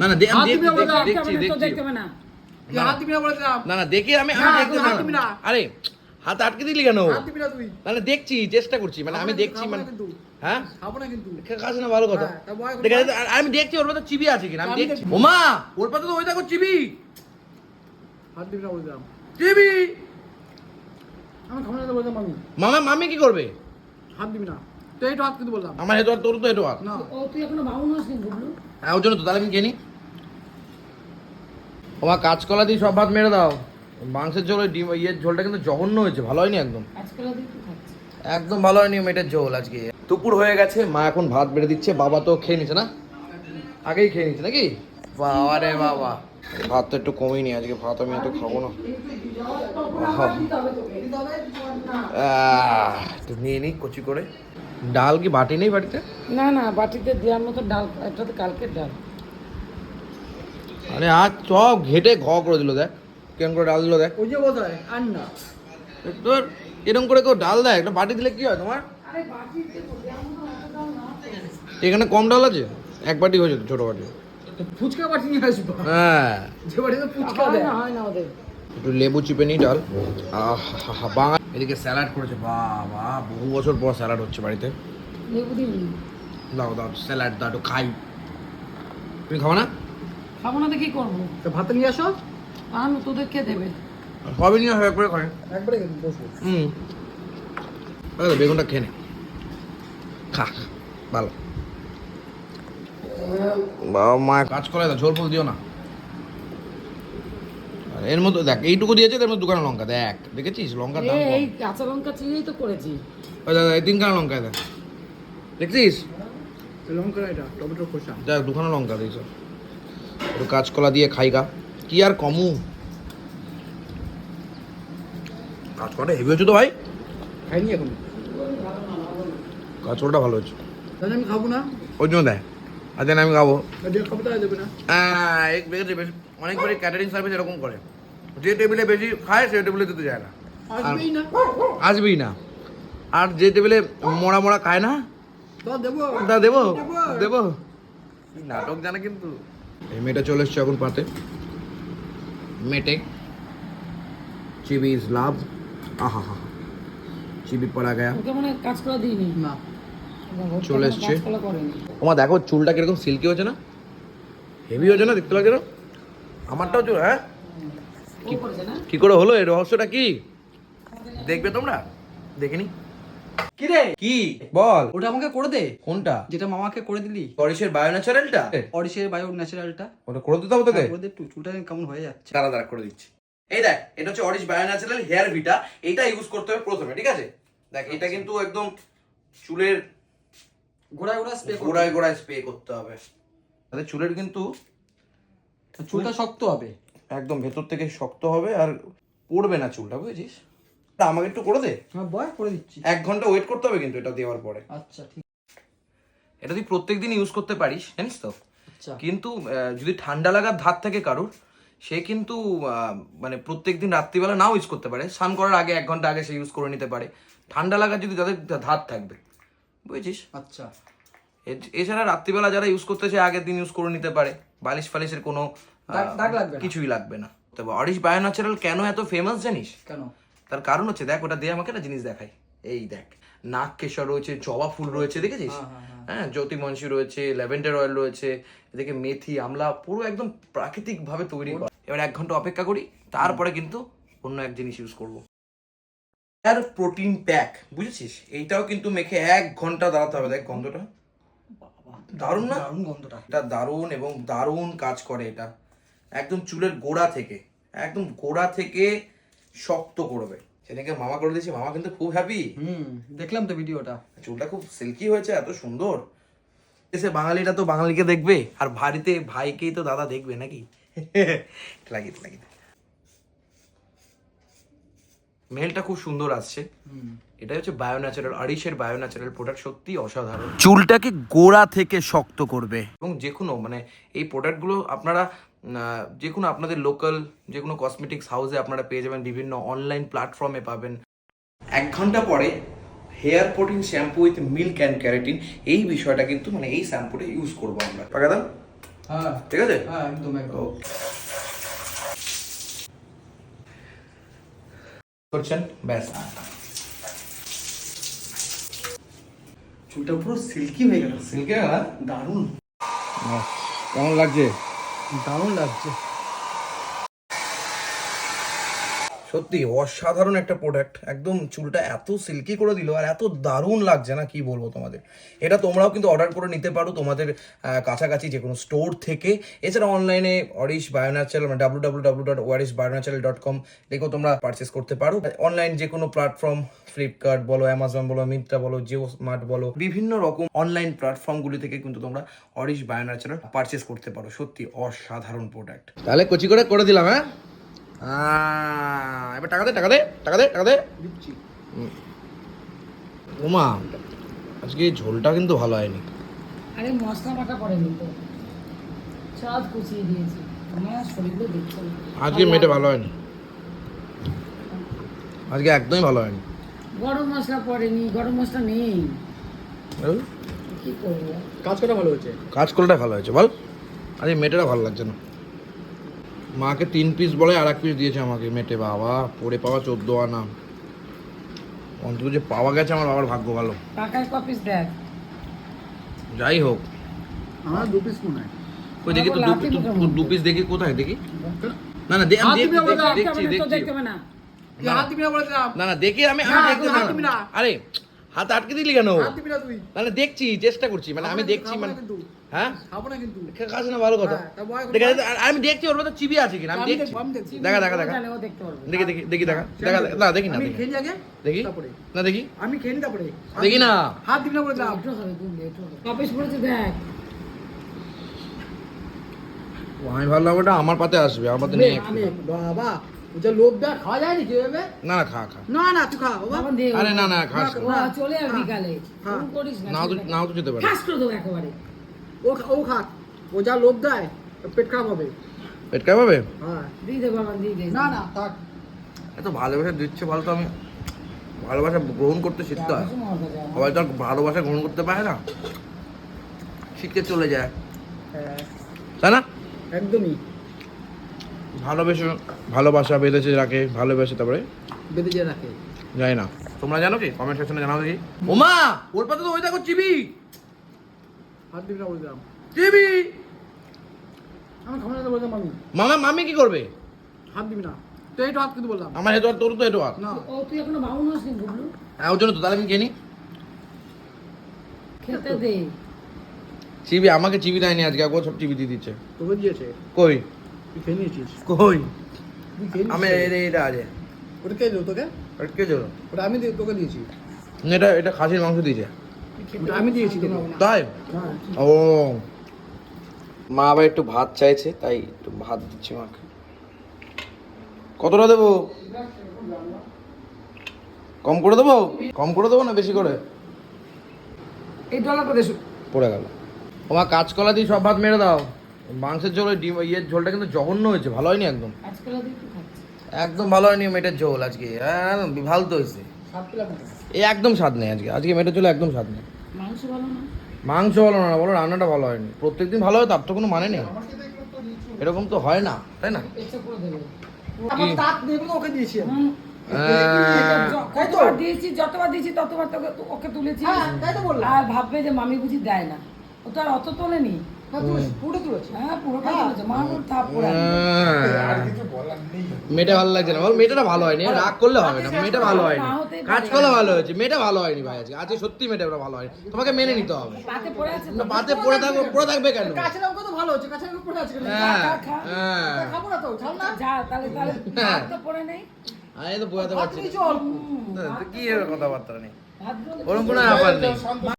না না দেখছি, দেখছি, না। না দেখি আমি আমি না। আরে হাত আটকে দিলি কেন? হাত দিবি না তুই। না না দেখছি চেষ্টা করছি। মানে আমি দেখছি মানে। হ্যাঁ? খাব না কিন্তু। খাস না ভালো কথা। হ্যাঁ, দেখে আমি দেখছি ওর চিবি আছে কিনা আমি দেখছি। ওমা ওর পাতে তো ওই দেখো চিবি। মামা। মামি কি করবে? হাত দিবি না। তুই একটু হাত কিন্তু বললাম। আমার হেতো তোর তো হেতো। আর না। ও তুই এখনও বাউন হসনি বুবলু? হ্যাঁ ওর জন্য তো তাহলে আমি খেয়ে ওমা কাঁচকলা দিয়ে সব ভাত মেরে দাও। মাংসের ঝোল ডিম ইয়ের ঝোলটা কিন্তু জঘন্য হয়েছে ভালো হয়নি একদম। একদম ভালো হয়নি মেটের ঝোল আজকে। দুপুর হয়ে গেছে মা এখন ভাত বেড়ে দিচ্ছে বাবা তো খেয়ে নিচ্ছে না? আগেই খেয়ে নিচ্ছে নাকি? বাবা রে বাবা। ভাত তো একটু কমই নি আজকে ভাত আমি এত খাব না। একটু নিয়ে নিই কচি করে। ডাল কি বাটি নেই বাড়িতে? না না বাটিতে দেওয়ার মতো ডাল এটা তো কালকের ডাল। আরে আজ সব ঘেটে ঘ করে দিল দেখ। কেমন করে ডাল দিল দেখ। ওই যে বোধহয় আর না তোর এরকম করে কেউ ডাল দেয়? একটা বাটি দিলে কি হয় তোমার? এখানে কম ডাল আছে? এক বাটি হয়ে যেত ছোট বাটি। ফুচকা বাটি নিয়ে আসব। হ্যাঁ। যে বাটিতে ফুচকা হয় দেয়। না হয় না ওদের। একটু লেবু চিপে নিই ডাল। আহা বাঙাল এদিকে স্যালাড করেছে বাবা। বহু বছর পর স্যালাড হচ্ছে বাড়িতে। লেবু দিবি দাও দাও স্যালাড দাও একটু খাই। তুমি খাব না? খাব না তো কি করব। তো ভাতে নিয়ে আসো। আনু তোদের কে দেবে? সবই নিয়ে হবে একবারে খাই। একবারে বসবো। হুম। আরে বেগুনটা খেয়ে নে। খা ভালো। বাবা মা কাজ করে দাও ঝোল ফোল দিও না। আর এর মধ্যে দেখ এইটুকু দিয়েছে এর মধ্যে দুখানা লঙ্কা দেখ। দেখেছিস? লঙ্কার দাম এই কাঁচা লঙ্কা চিনিই তো করেছি। ওই দাদা এই তিনখানা লঙ্কা দেখ। দেখছিস? লঙ্কা এটা টমেটো খোসা। দেখ দুখানা লঙ্কা দিয়েছে। একটু কাঁচকলা দিয়ে খাই গা। কি আর কমু? কাঁচকলাটা হেভি হচ্ছে তো ভাই। খাইনি এখন। কাঁচকলাটা ভালো হচ্ছে আমি খাব না? ওই জন্য দেয় আজ আমি খাব। হ্যাঁ, অনেকবারই ক্যাটারিং সার্ভিস এরকম করে। যে টেবিলে বেশি খায় সেই টেবিলে দিতে যায় না। আসবেই না। আর যে টেবিলে মোড়া মোড়া খায় না তা দেবো। দেবো। দেবো। নাটক জানে কিন্তু। এই মেয়েটা চলে এসছে এখন পাতে। মেটে। চিবি ইজ লাভ। আহা হা চিবি পড়া গয়া। ওকে মানে কাজ করা দিইনি। না। চলে এসছে। তোমার দেখো চুলটা কীরকম সিল্কি হচ্ছে না? হেভি হচ্ছে না দেখতে লাগছে না? আমারটাও চুল হ্যাঁ? না? কি করে হলো? এই রহস্যটা কি? দেখবে তোমরা? দেখিনি কি রে কি? বল। ওটা আমাকে করে দে। কোনটা? যেটা মামাকে করে দিলি। পরিশের বায়ো ন্যাচারালটা অরিশের বায়ো ন্যাচারালটা ওটা করে দিতে হবে তোকে করে দে একটু। চুলটা কেমন হয়ে যাচ্ছে। দাঁড়া দাঁড়া করে দিচ্ছি। এই দেখ এটা হচ্ছে অরিশ বায়ো ন্যাচারাল হেয়ার ভিটা। এটা ইউজ করতে হবে প্রথমে ঠিক আছে? দেখ এটা কিন্তু একদম চুলের গোড়ায় গোড়ায় স্প্রে গোড়ায় গোড়ায় স্প্রে করতে হবে। তাহলে চুলের কিন্তু চুলটা শক্ত হবে। একদম ভেতর থেকে শক্ত হবে আর পড়বে না চুলটা বুঝেছিস? আমাকে একটু করে দে। হ্যাঁ বয় করে দিচ্ছি। এক ঘণ্টা ওয়েট করতে হবে কিন্তু এটা দেওয়ার পরে। আচ্ছা ঠিক। এটা তুই প্রত্যেক দিন ইউজ করতে পারিস জানিস তো? আচ্ছা। কিন্তু যদি ঠান্ডা লাগার ধাত থাকে কারোর সে কিন্তু মানে প্রত্যেক দিন রাত্রিবেলা নাও ইউজ করতে পারে। স্নান করার আগে এক ঘণ্টা আগে সে ইউজ করে নিতে পারে। ঠান্ডা লাগার যদি তাদের ধাত থাকবে বুঝেছিস? আচ্ছা। এছাড়া রাত্রিবেলা যারা ইউজ করতে চায় আগের দিন ইউজ করে নিতে পারে। বালিশ ফালিশের কোনো কিছুই লাগবে না। তবে অরিশ বায়ো ন্যাচারাল কেন এত ফেমাস জানিস? কেন? তার কারণ হচ্ছে দেখ ওটা দিয়ে আমাকে একটা জিনিস দেখাই। এই দেখ নাক কেশর রয়েছে জবা ফুল রয়েছে দেখেছিস? হ্যাঁ, হ্যাঁ, হ্যাঁ। জ্যোতি মনসি রয়েছে ল্যাভেন্ডার অয়েল রয়েছে এদিকে মেথি আমলা পুরো একদম প্রাকৃতিক ভাবে তৈরি করা। এবার এক ঘণ্টা অপেক্ষা করি তারপরে কিন্তু অন্য এক জিনিস ইউজ করব। আর প্রোটিন প্যাক বুঝেছিস? এইটাও কিন্তু মেখে এক ঘণ্টা দাঁড়াতে হবে দেখ গন্ধটা। দারুণ না? দারুণ গন্ধটা। এটা দারুণ এবং দারুণ কাজ করে এটা। একদম চুলের গোড়া থেকে একদম গোড়া থেকে শক্ত করবে। সেদিনকে মামা করে দিয়েছি মামা কিন্তু খুব হ্যাপি হুম দেখলাম তো ভিডিওটা। চুলটা খুব সিল্কি হয়েছে এত সুন্দর। এসে বাঙালিটা তো বাঙালিকে দেখবে আর ভারিতে ভাইকেই তো দাদা দেখবে নাকি? লাগিয়ে লাগিয়ে মেলটা খুব সুন্দর আসছে। হুম। এটা হচ্ছে বায়ো ন্যাচারাল আড়িশের বায়ো ন্যাচারাল প্রোডাক্ট সত্যি অসাধারণ। চুলটাকে গোড়া থেকে শক্ত করবে। এবং যে কোনো মানে এই প্রোডাক্টগুলো আপনারা যে কোনো আপনাদের লোকাল যে কোনো কসমেটিক্স হাউসে আপনারা পেয়ে যাবেন বিভিন্ন অনলাইন প্ল্যাটফর্মে পাবেন। এক ঘণ্টা পরে hair protein shampoo with milk and keratin এই বিষয়টা কিন্তু মানে এই শ্যাম্পুটা ইউজ করব আমরা। হ্যাঁ। ঠিক আছে? হ্যাঁ একদম একদম। করছেন? ব্যাস। চুলটা পুরো সিল্কি হয়ে গেল। সিল্কে না দারুণ। কেমন লাগছে? দারুণ লাগছে। সত্যি, অসাধারণ একটা প্রোডাক্ট একদম চুলটা এত সিল্কি করে দিল আর এত দারুণ লাগছে না কি বলব তোমাদের। এটা তোমরাও কিন্তু অর্ডার করে নিতে পারো তোমাদের কাছাকাছি যে কোনো স্টোর থেকে। এছাড়া অনলাইনে অরিশ বায়োন্যাচারাল মানে W W W dot Warish bionatural dot com দেখেও তোমরা পারচেস করতে পারো। অনলাইন যে কোনো প্ল্যাটফর্ম ফ্লিপকার্ট বলো অ্যামাজন বলো মিন্ত্রা বলো জিও স্মার্ট বলো, বিভিন্ন রকম অনলাইন প্ল্যাটফর্মগুলি থেকে কিন্তু তোমরা অরিশ বায়োন্যাচারাল পারচেস করতে পারো। সত্যি অসাধারণ প্রোডাক্ট তাহলে কচি করে করে দিলাম হ্যাঁ? আহ, এবার টাকা দে টাকা দে টাকা দে টাকা দে। দিচ্ছি। ওমা আজকে ঝোলটা কিন্তু ভালো হয়নি। আরে মশলা বাটা করেনি তো। চাঁদ কুচিয়ে দিয়েছি। আমার শরীরগুলো দেখছে আজকে মেটে ভালো হয়নি। আজকে একদমই ভালো হয়নি। গরম মশলা পড়েনি গরম মশলা নেই? কি করব? কাজ করা ভালো হয়েছে? কাজ করলে ভালো হয়েছে বল। আজকে মেটেটা ভালো লাগছে না। মাকে তিন পিস বলে আর এক পিস দিয়েছে আমাকে মেটে বাবা পড়ে পাওয়া চোদ্দ আনা। অন্তত যে পাওয়া গেছে আমার বাবার ভাগ্য ভালো। টাকায় কপিস দেখ? যাই হোক। আমার দু পিস মনে হয়। ওই দেখি তো দু- পিস দেখি কোথায়? দেখি। না না দেখছি, দেখছি, না, না দেখি আমি। আরে হাত আটকে দিলি কেন? হাত দিবি না তুই। না না দেখছি চেষ্টা করছি মানে আমি দেখছি মানে। হ্যাঁ? খাব না কিন্তু। কাছে না ভালো কথা। হ্যাঁ, তা বয় দেখা কথা। যাচ্ছে, আর আমি দেখছি ওর মধ্যে চিবি আছে কিনা আমি আমি দেখছি। দেখব, আমি দেখছি। দেখা দেখা দেখা। ও জানে, ও দেখতে পারবে। দেখি দেখি দেখি দেখা দেখা না দেখি। না দেখি। খেয়ে নিই আগে দেখি? না দেখি? আমি খেয়ে তারপরে। দেখি না। হাত দিবি না বলেছিলাম একটু হবে তুমি একটু হবে কপিস পড়েছে দেখ। আমি ভাবলাম ওটা আমার পাতে আসবে আমার পাতে নিয়ে বাবা যা লোভ দেখ খাওয়া যায় নাকি এভাবে না না খা খা। না না তুই খা বাবা। বাবা আরে না না খাস চলে আর বিকালে। হ্যাঁ। ফোন করিস না নাও তো নাও তো যেতে পারে। ফাঁস করে দেবো একেবারে। ও খা- ও খা ও যা লোভ দেয় পেট খারাপ হবে। পেট খাই পাবে হ্যাঁ। দিয়ে দে বাবা দিয়ে দে। না না থাক। এত ভালোবাসা দিচ্ছে ভালো তো আমি। ভালোবাসা গ্রহণ করতে শিখতে হয়। সবাই তো ভালোবাসা গ্রহণ করতে পারে না? শিখতে চলে যায়। হ্যাঁ, তাই না? একদমই। ভালোবেসে ভালোবাসা বেঁধেছে রাখে ভালোবেসে তারপরে বেঁধে দিয়ে রাখে যাই না। তোমরা জানো কি? কমেন্ট সেকশনে জানাও দেখি। ওমা! ওর পাতে তো ওই দেখো চিবি! হাত দিবি না বলছিলাম চিবি! আমি খাব না তো বলছিলাম আমি মামা মামি কি করবে? হাত দিবি না। তো এইটা হাত কিন্তু বললাম। আমার হেতো আর তোর তো হেতো। আর না। ও তুই এখনও বাউন হস নি বুবলু? হ্যাঁ ওর জন্য তো তাহলে আমি কিনি খেতে দে। চিবি আমাকে চিবি দেয়নি আজকে একবার সব চিবি দিয়ে দিচ্ছে। তোকে দিয়েছে? কই? তুই খেয়ে নিয়েছিস কই আমি এটা এটা আছে ওটা কে দিল তোকে আর কে চলো ওটা আমি দিয়ে- তোকে দিয়েছি এটা এটা খাসির মাংস দিয়েছে আমি দিয়েছি তাই ও মা আবার একটু ভাত চাইছে তাই একটু ভাত দিচ্ছি মাকে। কতটা দেবো? কম করে দেবো? কম করে দেবো না বেশি করে? এই ডলা করে পড়ে গেল। তোমার কাঁচকলা দিয়ে সব ভাত মেরে দাও। মাংসের ঝোল ওই ডিম ইয়ের ঝোলটা কিন্তু জঘন্য হয়েছে ভালো হয়নি একদম। একদম ভালো হয়নি মেটের ঝোল আজকে হ্যাঁ ভালো তো হয়েছে। এই একদম স্বাদ নেই আজকে আজকে মেটের ঝোল একদম স্বাদ নেই। মাংস ভালো না? মাংস ভালো না বলো রান্নাটা ভালো হয়নি। প্রত্যেকদিন ভালো হয় তার তো কোনো মানে নেই। এরকম তো হয় না তাই না? ওকে দিয়েছি আমি। হুম, আহ, য- কতবার দিয়েছি যতবার দিয়েছি ততবার তোকে ওকে তুলেছি। হ্যাঁ, তাই তো আর ভাববে যে মামি বুঝি দেয় না। ও তো আর অত তোলেনি। হ্যাঁ। হ্যাঁ। আহ, মেয়েটা ভালো লাগছে না। বল মেয়েটা ভালো হয়নি। রাগ করলে হবে না। মেয়েটা ভালো হয়নি। কাজ করলে ভালো হয়েছে। মেয়েটা ভালো হয়নি ভাই আজকে। আজকে সত্যি মেয়েটা ভালো হয়নি। তোমাকে মেনে নিতে হবে। পাতে পড়ে না পাতে পড়ে থাকবে পড়ে থাকবে কেন? কাঁচা লঙ্কা তো ভালো হচ্ছে, কাঁচা লঙ্কা পড়ে আছে কেন? হ্যাঁ খা, খা। হ্যাঁ। তা খাব না তো, ছাড় না। যা তাহলে তাহলে হ্যাঁ। ভাত তো পড়ে নেই। আমি তো বোঝাতে পারছি। কি কথাবার্তা নেই? ওরকম কোনো ব্যাপার নেই।